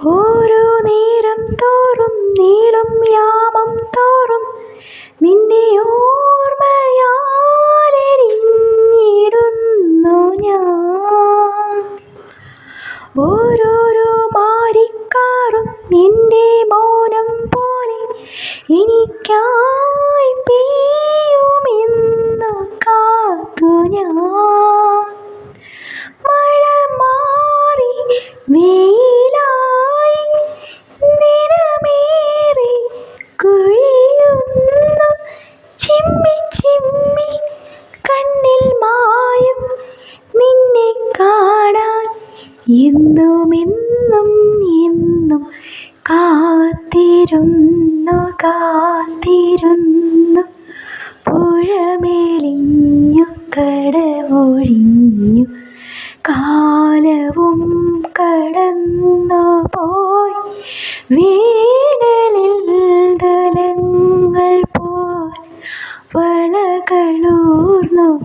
ഓരോ നേരം തോറും നീളും യാമം തോറും നിന്നെ ഓർമ്മയാലെരിഞ്ഞിടുന്നു ഞാൻ. ഓരോരോ മാറിക്കാറും നിന്റെ മൗനം പോലെ എനിക്കായി എന്നും എന്നും എന്നും കാത്തിരുന്നു കാത്തിരുന്നു. പുഴമേലിഞ്ഞു കടമൊഴിഞ്ഞു. കാലവും കടന്നു പോയി വേനലിൽ ദലങ്ങൾ പോയി. വളകളൂർന്നു